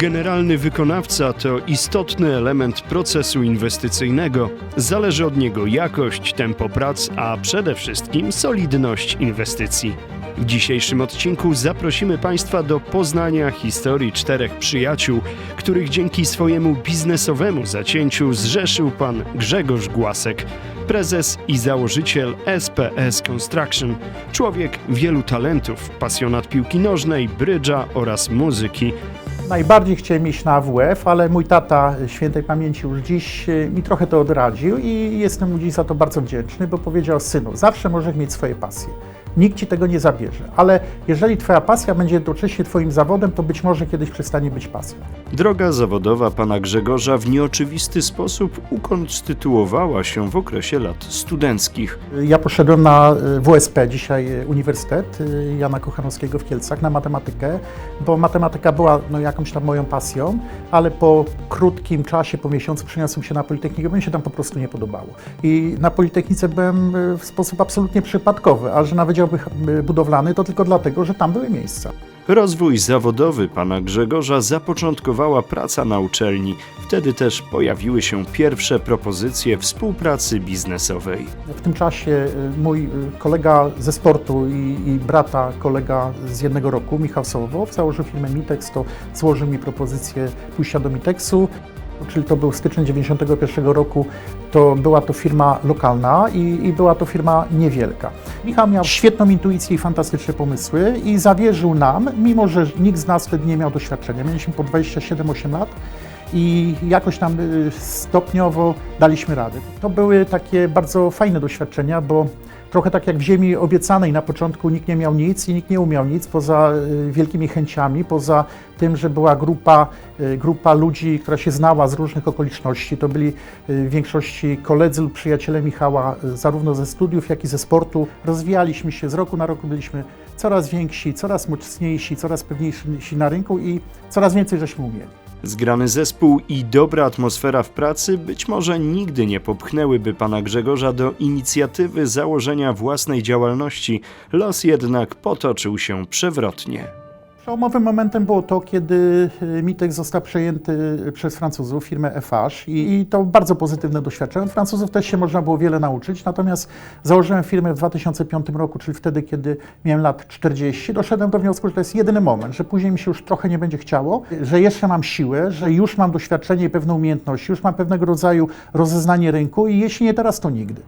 Generalny wykonawca to istotny element procesu inwestycyjnego. Zależy od niego jakość, tempo prac, a przede wszystkim solidność inwestycji. W dzisiejszym odcinku zaprosimy Państwa do poznania historii czterech przyjaciół, których dzięki swojemu biznesowemu zacięciu zrzeszył pan Grzegorz Głasek, prezes i założyciel SPS Construction, człowiek wielu talentów, pasjonat piłki nożnej, brydża oraz muzyki. Najbardziej chciałem iść na AWF, ale mój tata świętej pamięci już dziś e, mi trochę to odradził i jestem mu dziś za to bardzo wdzięczny, bo powiedział synu, zawsze możesz mieć swoje pasje. Nikt ci tego nie zabierze, ale jeżeli twoja pasja będzie jednocześnie twoim zawodem, to być może kiedyś przestanie być pasją. Droga zawodowa pana Grzegorza w nieoczywisty sposób ukonstytuowała się w okresie lat studenckich. Ja poszedłem na e, WSP, dzisiaj e, Uniwersytet e, Jana Kochanowskiego w Kielcach, na matematykę, bo matematyka była no, jakąś tam moją pasją, ale po krótkim czasie, po miesiącu przeniosłem się na Politechnikę, bo mi się tam po prostu nie podobało. I na Politechnice byłem w sposób absolutnie przypadkowy, a że na Wydział Bych- Budowlany to tylko dlatego, że tam były miejsca. Rozwój zawodowy pana Grzegorza zapoczątkowała praca na uczelni. Wtedy też pojawiły się pierwsze propozycje współpracy biznesowej. W tym czasie y, mój y, kolega ze sportu i, i brata kolega z jednego roku, Michał Sołowow, założył firmę Mitex, to złożył mi propozycję pójścia do Mitexu, czyli to był styczeń 91 roku, to była to firma lokalna i, i była to firma niewielka. Michał miał świetną intuicję i fantastyczne pomysły i zawierzył nam, mimo że nikt z nas wtedy nie miał doświadczenia. Mieliśmy po 27-8 lat i jakoś tam y, stopniowo daliśmy radę. To były takie bardzo fajne doświadczenia, bo trochę tak jak w ziemi obiecanej na początku nikt nie miał nic i nikt nie umiał nic poza y, wielkimi chęciami, poza tym, że była grupa, y, grupa ludzi, która się znała z różnych okoliczności. To byli w większości koledzy lub przyjaciele Michała, zarówno ze studiów, jak i ze sportu. Rozwijaliśmy się z roku na roku, byliśmy coraz więksi, coraz mocniejsi, coraz pewniejsi na rynku i coraz więcej żeśmy umieli. Zgrany zespół i dobra atmosfera w pracy być może nigdy nie popchnęłyby pana Grzegorza do inicjatywy założenia własnej działalności. Los jednak potoczył się przewrotnie. Przełomowym momentem było to, kiedy y, Mitex został przejęty przez Francuzów, firmę FH i, i to bardzo pozytywne doświadczenie. Od Francuzów też się można było wiele nauczyć, natomiast założyłem firmę w 2005 roku, czyli wtedy, kiedy miałem lat 40. Doszedłem do wniosku, że to jest jedyny moment, że później mi się już trochę nie będzie chciało, że jeszcze mam siłę, że już mam doświadczenie i pewne umiejętności, już mam pewnego rodzaju rozeznanie rynku i jeśli nie teraz, to nigdy.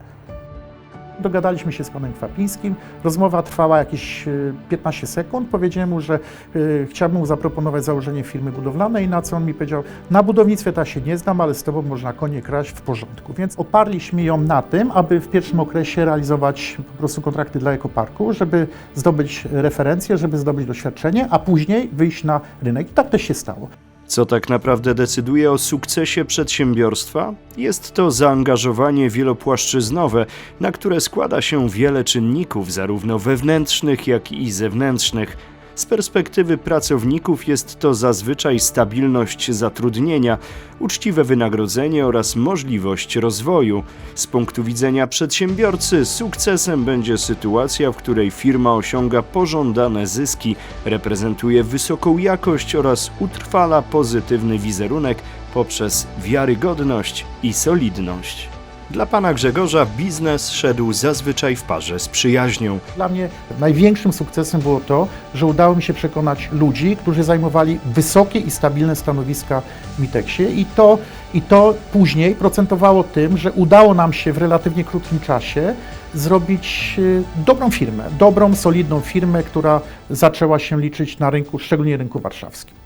Dogadaliśmy się z panem Kwapińskim. Rozmowa trwała jakieś y, 15 sekund. Powiedziałem mu, że y, chciałbym mu zaproponować założenie firmy budowlanej, na co on mi powiedział, na budownictwie to ja się nie znam, ale z tobą można konie kraść w porządku. Więc oparliśmy ją na tym, aby w pierwszym okresie realizować po prostu kontrakty dla ekoparku, żeby zdobyć referencje, żeby zdobyć doświadczenie, a później wyjść na rynek. I tak też się stało. Co tak naprawdę decyduje o sukcesie przedsiębiorstwa? Jest to zaangażowanie wielopłaszczyznowe, na które składa się wiele czynników, zarówno wewnętrznych, jak i zewnętrznych. Z perspektywy pracowników jest to zazwyczaj stabilność zatrudnienia, uczciwe wynagrodzenie oraz możliwość rozwoju. Z punktu widzenia przedsiębiorcy, sukcesem będzie sytuacja, w której firma osiąga pożądane zyski, reprezentuje wysoką jakość oraz utrwala pozytywny wizerunek poprzez wiarygodność i solidność. Dla pana Grzegorza biznes szedł zazwyczaj w parze z przyjaźnią. Dla mnie największym sukcesem było to, że udało mi się przekonać ludzi, którzy zajmowali wysokie i stabilne stanowiska w Miteksie i to, i to później procentowało tym, że udało nam się w relatywnie krótkim czasie zrobić y, dobrą firmę, dobrą, solidną firmę, która zaczęła się liczyć na rynku, szczególnie rynku warszawskim.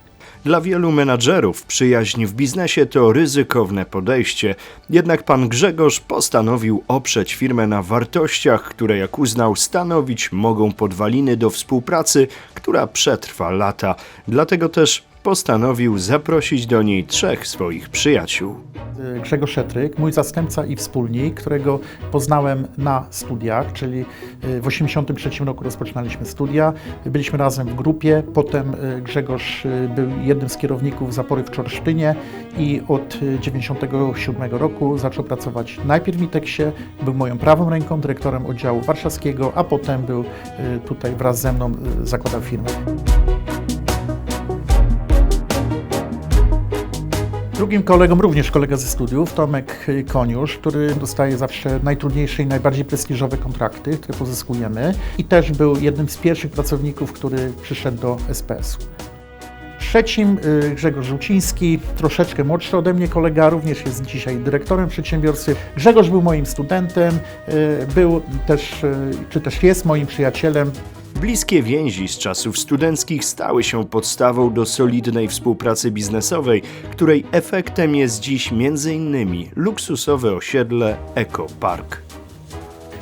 Dla wielu menadżerów przyjaźń w biznesie to ryzykowne podejście, jednak pan Grzegorz postanowił oprzeć firmę na wartościach, które jak uznał stanowić mogą podwaliny do współpracy, która przetrwa lata. Dlatego też postanowił zaprosić do niej trzech swoich przyjaciół. Y, Grzegorz Szetryk, mój zastępca i wspólnik, którego poznałem na studiach, czyli y, w 1983 roku rozpoczynaliśmy studia. Byliśmy razem w grupie, potem y, Grzegorz był jednym z kierowników zapory w Czorsztynie i od 1997 roku zaczął pracować najpierw w Miteksie, był moją prawą ręką, dyrektorem oddziału warszawskiego, a potem był tutaj wraz ze mną, zakładał firmę. Drugim kolegą, również kolega ze studiów, Tomek Koniusz, który dostaje zawsze najtrudniejsze i najbardziej prestiżowe kontrakty, które pozyskujemy i też był jednym z pierwszych pracowników, który przyszedł do SPS-u. Trzecim y, Grzegorz Żółciński, troszeczkę młodszy ode mnie kolega, również jest dzisiaj dyrektorem przedsiębiorstwy. Grzegorz był moim studentem, y, był też, y, czy też jest moim przyjacielem. Bliskie więzi z czasów studenckich stały się podstawą do solidnej współpracy biznesowej, której efektem jest dziś m.in. luksusowe osiedle Eco Park.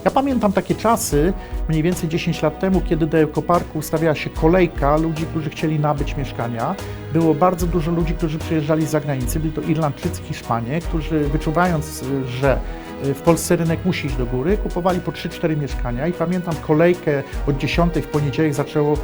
Ja pamiętam takie czasy, mniej więcej 10 lat temu, kiedy do ekoparku ustawiała się kolejka ludzi, którzy chcieli nabyć mieszkania. Było bardzo dużo ludzi, którzy przyjeżdżali z zagranicy, byli to Irlandczycy, Hiszpanie, którzy wyczuwając, y, że y, w Polsce rynek musi iść do góry, kupowali po 3-4 mieszkania i pamiętam kolejkę od 10 w poniedziałek zaczęło,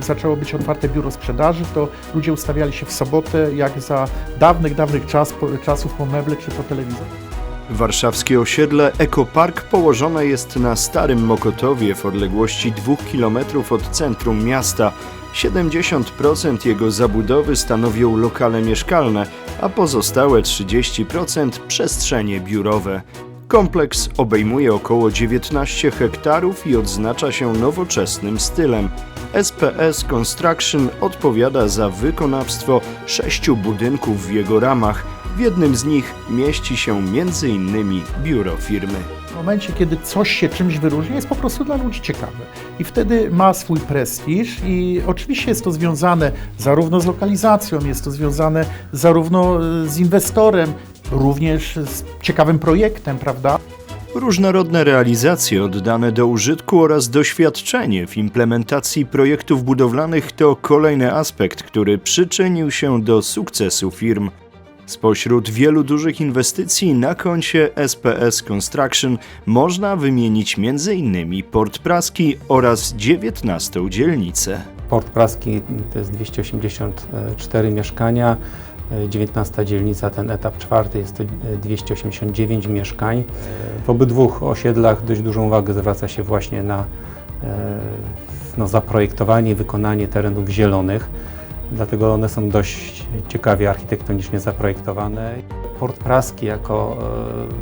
y, zaczęło być otwarte biuro sprzedaży, to ludzie ustawiali się w sobotę, jak za dawnych, dawnych czas, czasów po meble czy po telewizor. Warszawskie osiedle Eco Park położone jest na Starym Mokotowie w odległości 2 km od centrum miasta. 70% jego zabudowy stanowią lokale mieszkalne, a pozostałe 30% przestrzenie biurowe. Kompleks obejmuje około 19 hektarów i odznacza się nowoczesnym stylem. SPS Construction odpowiada za wykonawstwo sześciu budynków w jego ramach. W jednym z nich mieści się m.in. biuro firmy. W momencie, kiedy coś się czymś wyróżnia, jest po prostu dla ludzi ciekawe. I wtedy ma swój prestiż i oczywiście jest to związane zarówno z lokalizacją, jest to związane zarówno e, z inwestorem, również z ciekawym projektem, prawda? Różnorodne realizacje oddane do użytku oraz doświadczenie w implementacji projektów budowlanych to kolejny aspekt, który przyczynił się do sukcesu firm. Spośród wielu dużych inwestycji na koncie SPS Construction można wymienić m.in. Port Praski oraz 19 dzielnicę. Port Praski to jest 284 mieszkania. E, 19 dzielnica, ten etap czwarty jest to e, 289 mieszkań. W obydwu osiedlach dość dużą uwagę zwraca się właśnie na e, no, zaprojektowanie i wykonanie terenów zielonych. Dlatego one są dość ciekawie architektonicznie zaprojektowane. Port Praski jako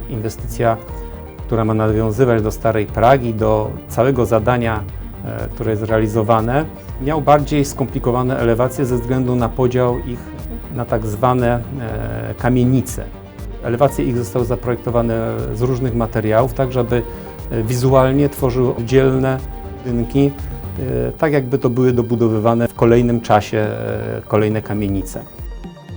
e, inwestycja, która ma nawiązywać do Starej Pragi, do całego zadania e, które jest realizowane, miał bardziej skomplikowane elewacje ze względu na podział ich na tak zwane e, kamienice. Elewacje ich zostały zaprojektowane z różnych materiałów, tak żeby wizualnie tworzyły oddzielne budynki, tak jakby to były dobudowywane w kolejnym czasie e, kolejne kamienice.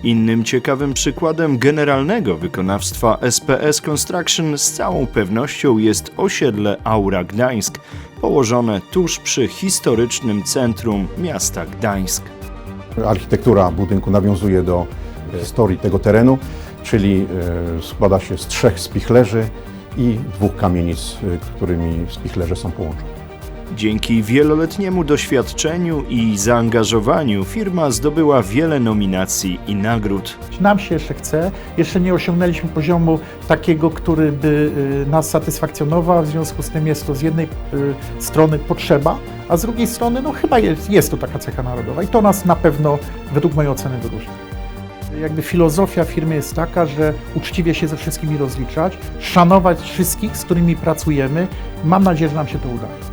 Innym ciekawym przykładem generalnego wykonawstwa SPS Construction z całą pewnością jest osiedle Aura Gdańsk, położone tuż przy historycznym centrum miasta Gdańsk. Architektura budynku nawiązuje do historii tego terenu, czyli e, składa się z trzech spichlerzy i dwóch kamienic, e, którymi spichlerze są połączone. Dzięki wieloletniemu doświadczeniu i zaangażowaniu firma zdobyła wiele nominacji i nagród. Nam się jeszcze chce, jeszcze nie osiągnęliśmy poziomu takiego, który by y, nas satysfakcjonował, w związku z tym jest to z jednej y, strony potrzeba, a z drugiej strony no chyba jest, jest to taka cecha narodowa i to nas na pewno według mojej oceny wyróżni. Jakby filozofia firmy jest taka, że uczciwie się ze wszystkimi rozliczać, szanować wszystkich, z którymi pracujemy. Mam nadzieję, że nam się to uda.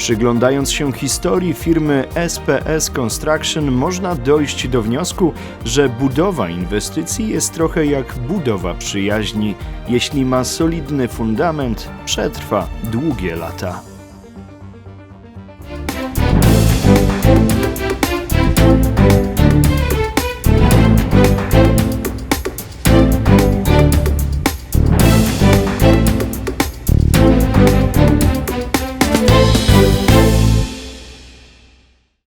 Przyglądając się historii firmy SPS Construction, można dojść do wniosku, że budowa inwestycji jest trochę jak budowa przyjaźni. Jeśli ma solidny fundament, przetrwa długie lata.